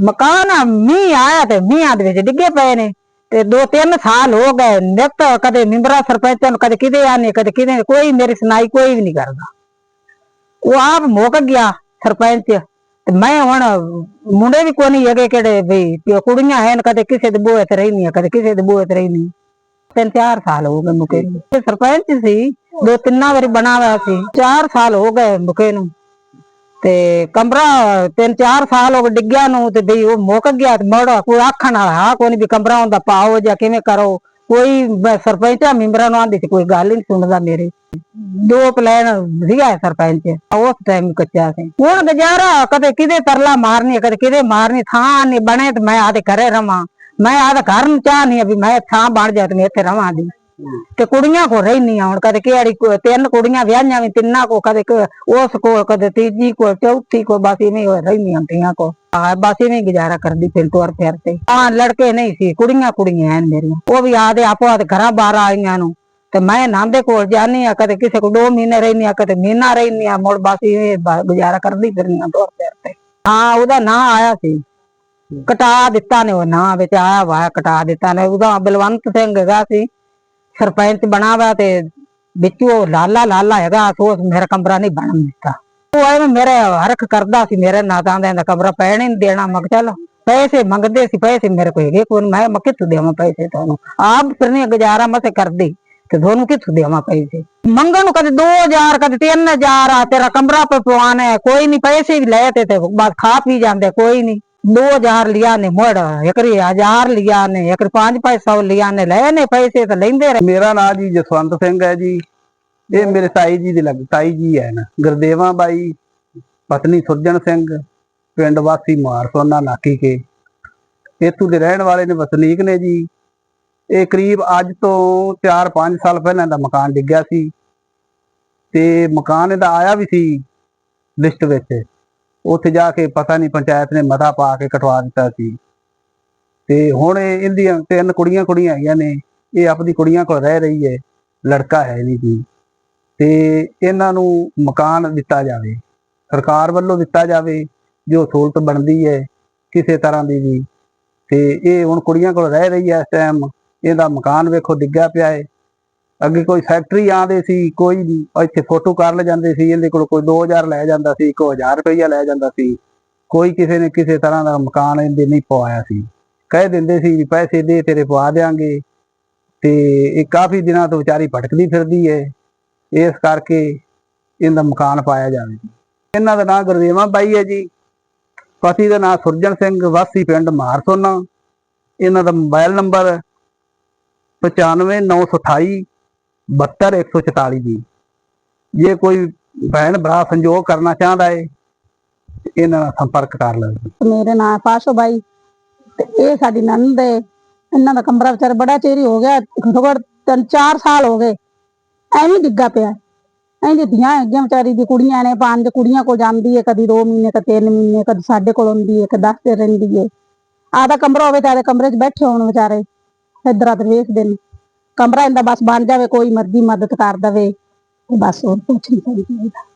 ਮਕਾਨ ਮੀਂਹ ਆਇਆ ਤੇ ਮੀਂਹਾਂ ਦੇ ਵਿੱਚ ਡਿੱਗੇ ਪਏ ਨੇ। ਤੇ ਦੋ ਤਿੰਨ ਸਾਲ ਹੋ ਗਏ, ਨਿਤ ਕਦੇ ਨਿੰਦਰਾ ਸਰਪੰਚਾਂ ਨੂੰ, ਕਦੇ ਕਿਤੇ ਆਨੇ ਕਦੇ ਕਿਤੇ ਕੋਈ ਮੇਰੀ ਸੁਣਾਈ ਕੋਈ ਵੀ ਨਹੀਂ ਕਰਦਾ। ਉਹ ਆਪ ਮੁੱਕ ਗਿਆ ਸਰਪੰਚ। ਤੇ ਮੈਂ ਹੁਣ ਮੁੰਡੇ ਵੀ ਕੋਈ ਨਹੀਂ ਹੈਗੇ ਕਿਹੜੇ ਵੀ ਪਿਓ ਕੁੜੀਆਂ ਹਨ ਕਦੇ ਕਿਸੇ ਦੇ ਬੂਹੇ ਤੇ ਰਹਿੰਦੀਆਂ, ਕਦੇ ਕਿਸੇ ਦੇ ਬੂਹੇ ਤੇ ਰਹਿੰਦੀ ਤਿੰਨ ਚਾਰ ਸਾਲ ਹੋ ਗਏ ਮੁਕੇ ਨੂੰ। ਤੇ ਸਰਪੰਚ ਸੀ, ਦੋ ਤਿੰਨਾਂ ਵਾਰੀ ਬਣਾ ਹੋਇਆ ਸੀ। ਚਾਰ ਸਾਲ ਹੋ ਗਏ ਮੁਕੇ ਨੂੰ। ਤੇ ਕਮਰਾ ਤਿੰਨ ਚਾਰ ਸਾਲ ਹੋ ਗਏ ਡਿੱਗਿਆ ਨੂੰ ਤੇ ਬਈ ਉਹ ਮੁੱਕ ਗਿਆ ਤੇ ਮੋੜਾ ਕੋਈ ਆਖਣ ਵਾਲਾ ਹਾਂ, ਕੋਈ ਨਹੀਂ ਵੀ ਕਮਰਾ ਹੁੰਦਾ ਪਾਓ ਜਾਂ ਕਿਵੇਂ ਕਰੋ। ਕੋਈ ਬ- ਸਰਪੰਚਾਂ ਮੈਂਬਰਾਂ ਨੂੰ ਆਂਦੀ ਤੇ ਕੋਈ ਗੱਲ ਹੀ ਨਹੀਂ ਸੁਣਦਾ ਮੇਰੇ। ਦੋ ਪਲਾਨ ਸੀਗਾ ਸਰਪੰਚ। ਉਸ ਟਾਈਮ ਕੱਚਾ ਸੀ। ਹੁਣ ਗੁਜ਼ਾਰਾ ਕਦੇ ਕਿਤੇ ਤਰਲਾ ਮਾਰਨੀ ਕਦੇ ਕਿਤੇ ਮਾਰਨੀ, ਥਾਂ ਨਹੀਂ ਬਣੇ ਤੇ ਮੈਂ ਆਦੇ ਘਰੇ ਰਵਾਂ। ਮੈਂ ਆਦਾ ਘਰ ਨੂੰ ਚਾਹ ਚਾਹਨੀ ਵੀ ਮੈਂ ਥਾਂ ਬਣ ਜਾ ਤੇ ਮੈਂ ਇੱਥੇ ਰਵਾਂ ਦੀ ਤੇ ਕੁੜੀਆਂ ਕੋ ਰਹਿਨੀ ਹੁਣ, ਕਦੇ ਕਿਹੜੀ ਕੋ- ਤਿੰਨ ਕੁੜੀਆਂ ਵਿਆਹੀਆਂ ਵੀ, ਤਿੰਨਾਂ ਕੋ, ਕਦੇ ਕ- ਉਸ ਕੋ, ਕਦੇ ਤੀਜੀ ਕੋ, ਚੌਥੀ ਕੋ, ਬਸ ਇਵੇਂ ਹੋ ਰਹਿਨੀਆਂ ਤੀਆਂ ਕੋ। ਆ, ਬਸ ਇਵੇਂ ਗੁਜ਼ਾਰਾ ਕਰਦੀ ਫਿਰ ਤੁਰ ਫਿਰ ਤੇ। ਹਾਂ ਲੜਕੇ ਨਹੀਂ ਸੀ, ਕੁੜੀਆਂ ਕੁੜੀਆਂ ਐਨ ਮੇਰੀਆਂ। ਉਹ ਵੀ ਆਦੇ ਆਪੋ ਆਦੇ ਘਰਾਂ ਬਾਹਰ ਆਈਆਂ ਨੂੰ। ਤੇ ਮੈਂ ਨਾਂਦੇ ਕੋਲ ਜਾਨੀ ਆ ਕਦੇ ਕਿਸੇ ਕੋ ਦੋ ਮਹੀਨੇ ਰਹਿਨੀ ਆ ਕਦੇ ਮਹੀਨਾ ਰਹਿਨੀ ਆ ਮੁੜ ਬਸ ਇਵੇਂ ਗੁਜ਼ਾਰਾ ਕਰਦੀ ਫਿਰਨੀ ਆ ਤੁਰ ਫਿਰ ਤੇ। ਹਾਂ, ਉਹਦਾ ਨਾਂ ਆਇਆ ਸੀ। ਕਟਾ ਦਿੱਤਾ ਨੇ ਉਹ ਨਾਂ ਵਿੱਚ, ਆਇਆ ਵਾ, ਕਟਾ ਦਿੱਤਾ ਨੇ। ਉਹਦਾ ਬਲਵੰਤ ਸਿੰਘ ਹੈਗਾ ਸੀ। ਸਰਪੰਚ ਬਣਾ ਵਾ ਤੇ ਵਿੱਚੋਂ ਲਾਲਾ ਲਾਲਾ ਹੈਗਾ ਸੋਚ ਮੇਰਾ ਕਮਰਾ ਨਹੀਂ ਬਣਨ ਦਿੱਤਾ। ਉਹ ਐਵੇਂ ਮੇਰੇ ਹਰਖ ਕਰਦਾ ਸੀ ਮੇਰੇ ਨਾਂ ਤਾਂ ਦਾ ਕਮਰਾ ਪੈਣ ਹੀ ਨਹੀਂ ਦੇਣਾ। ਮੈਂ ਕਿਹਾ ਚੱਲ ਪੈਸੇ ਮੰਗਦੇ ਸੀ ਪੈਸੇ ਮੇਰੇ ਕੋਲ ਹੈਗੇ ਕੋਈ ਨੀ, ਮੈਂ ਮੈਂ ਕਿੱਥੋਂ ਦੇਵਾਂ ਪੈਸੇ ਤੁਹਾਨੂੰ? ਆਪ ਫਿਰਨੀ ਗੁਜ਼ਾਰਾ ਮਸੇ ਕਰਦੀ ਤੇ ਤੁਹਾਨੂੰ ਕਿੱਥੋਂ ਦੇਵਾਂ ਪੈਸੇ? ਮੰਗਣ ਨੂੰ ਕਦੇ 2000 ਕਦੇ 3000 ਆ ਤੇਰਾ ਕਮਰਾ ਪੇ ਪਵਾਣਾ ਹੈ ਕੋਈ ਨਹੀਂ ਪੈਸੇ ਵੀ ਲੈ ਤੇ ਤੇ ਬਸ ਖਾ ਪੀ ਜਾਂਦੇ ਕੋਈ ਨਹੀਂ 2000 ਲਿਆ ਨੇ ਮੋੜ ਇੱਕਰੀ 1000 ਲਿਆ ਨੇ, ਇੱਕ 5-500 ਲਿਆ ਨੇ ਲੈ ਨੇ ਪੈਸੇ ਤਾਂ ਲੈਂਦੇ ਰਹੇ। ਮੇਰਾ ਨਾਮ ਜੀ ਜਸਵੰਤ ਸਿੰਘ ਹੈ ਜੀ। ਇਹ ਮੇਰੇ ਤਾਈ ਜੀ ਦੇ ਲੱਗ, ਤਾਈ ਜੀ ਹੈ ਨਾ। ਗੁਰਦੇਵਾ ਬਾਈ, ਪਤਨੀ ਸੁਰਜਣ ਸਿੰਘ, ਪਿੰਡ ਵਾਸੀ ਮਾਰਸੋਨਾ ਨਾਕੀ ਕੇ। ਇੱਥੋਂ ਦੇ ਰਹਿਣ ਵਾਲੇ ਨੇ ਵਸਨੀਕ ਨੇ ਜੀ। ਇਹ ਕਰੀਬ ਅੱਜ ਤੋਂ 4-5 ਸਾਲ ਪਹਿਲਾਂ ਦਾ ਮਕਾਨ ਡਿੱਗਿਆ ਸੀ। ਤੇ ਮਕਾਨ ਇਹਦਾ ਆਇਆ ਵੀ ਸੀ, ਲਿਸਟ ਵਿੱਚ। ਉੱਥੇ ਜਾ ਕੇ ਪਤਾ ਨਹੀਂ ਪੰਚਾਇਤ ਨੇ ਮਤਾ ਪਾ ਕੇ ਕਟਵਾ ਦਿੱਤਾ ਸੀ। ਤੇ ਹੁਣ ਇਹਦੀਆਂ ਤਿੰਨ ਕੁੜੀਆਂ ਕੁੜੀਆਂ ਹੈਗੀਆਂ ਨੇ, ਇਹ ਆਪਣੀ ਕੁੜੀਆਂ ਕੋਲ ਰਹਿ ਰਹੀ ਹੈ, ਲੜਕਾ ਹੈ ਨਹੀਂ ਜੀ। ਤੇ ਇਹਨਾਂ ਨੂੰ ਮਕਾਨ ਦਿੱਤਾ ਜਾਵੇ, ਸਰਕਾਰ ਵੱਲੋਂ ਦਿੱਤਾ ਜਾਵੇ ਜੋ ਸਹੂਲਤ ਬਣਦੀ ਹੈ ਕਿਸੇ ਤਰ੍ਹਾਂ ਦੀ ਵੀ। ਤੇ ਇਹ ਹੁਣ ਕੁੜੀਆਂ ਕੋਲ ਰਹਿ ਰਹੀ ਹੈ ਇਸ ਟਾਈਮ ਇਹਦਾ ਮਕਾਨ ਵੇਖੋ ਡਿੱਗਿਆ ਪਿਆ ਹੈ। ਅੱਗੇ ਕੋਈ ਫੈਕਟਰੀ ਆਂਦੇ ਸੀ, ਕੋਈ ਵੀ, ਇੱਥੇ ਫੋਟੋ ਕਰ ਲੈ ਜਾਂਦੇ ਸੀ, ਇਹਦੇ ਕੋਲ ਕੋਈ 2000 ਲੈ ਜਾਂਦਾ ਸੀ ਕੋਈ 1000 ਰੁਪਈਆ ਲੈ ਜਾਂਦਾ ਸੀ। ਕੋਈ ਕਿਸੇ ਨੇ ਕਿਸੇ ਤਰ੍ਹਾਂ ਦਾ ਮਕਾਨ ਇਹਦੇ ਨਹੀਂ ਪਵਾਇਆ ਸੀ। ਕਹਿ ਦਿੰਦੇ ਸੀ ਵੀ ਪੈਸੇ ਦੇ, ਤੇਰੇ ਪਵਾ ਦੇਾਂਗੇ ਤੇ ਇਹ ਕਾਫੀ ਦਿਨਾਂ ਤੋਂ ਵਿਚਾਰੀ ਭਟਕਦੀ ਫਿਰਦੀ ਹੈ। ਇਸ ਕਰਕੇ ਇਹਦਾ ਮਕਾਨ ਪਾਇਆ ਜਾਵੇ। ਇਹਨਾਂ ਦਾ ਨਾਮ ਗੁਰਦੇਵਾ ਬਾਈ ਹੈ ਜੀ। ਪਤੀ ਦਾ ਨਾਮ ਸੁਰਜਨ ਸਿੰਘ, ਵਾਸੀ ਪਿੰਡ ਮਾਰਸੋਨਾ। ਇਹਨਾਂ ਦਾ ਮੋਬਾਈਲ ਨੰਬਰ 95928 72144 ਜੀ ਜੇ ਕੋਈ ਭੈਣ ਭਰਾ ਸੰਯੋਗ ਕਰਨਾ ਚਾਹੁੰਦਾ ਹੈ ਇਹਨਾਂ ਨਾਲ ਸੰਪਰਕ ਕਰ ਲਵੇ ਮੇਰੇ ਨਾਂ ਪਾਸ਼ੋ ਬਾਈ, ਤੇ ਇਹ ਸਾਡੀ ਨੰਦ ਹੈ ਇਹਨਾਂ ਦਾ ਕਮਰਾ ਵਿਚਾਰ ਬੜਾ ਚੇਰੀ ਹੋ ਗਿਆ ਘੱਟੋ ਘੱਟ ਤਿੰਨ ਚਾਰ ਸਾਲ ਹੋ ਗਏ। ਐਵੇਂ ਡਿੱਗਾ ਪਿਆ। ਐਂ ਦੀਆਂ ਹੈਗੀਆਂ ਵਿਚਾਰੀ ਦੀ, ਕੁੜੀਆਂ ਨੇ ਪੰਜ, ਕੁੜੀਆਂ ਕੋਲ ਜਾਂਦੀ ਹੈ ਕਦੀ 2 ਮਹੀਨੇ, ਕਦੀ 3 ਮਹੀਨੇ, ਕਦੀ ਸਾਡੇ ਕੋਲ ਆਉਂਦੀ ਹੈ ਕਦੀ 10 ਦਿਨ ਰਹਿੰਦੀ ਹੈ ਆਦਾ ਕਮਰਾ ਹੋਵੇ ਤਾਂ ਆਦੇ ਕਮਰੇ 'ਚ ਬੈਠੇ ਹੋਣ ਵਿਚਾਰੇ, ਇੱਧਰ ਆਦਰ ਵੇਖਦੇ ਨੇ। ਕਮਰਾ ਇਹਦਾ ਬਸ ਬਣ ਜਾਵੇ, ਕੋਈ ਮਰਜ਼ੀ ਮਦਦ ਕਰ ਦਵੇ, ਤੇ ਬਸ ਹੋਰ ਕੁਛ ਨਹੀਂ ਚਾਹੀਦਾ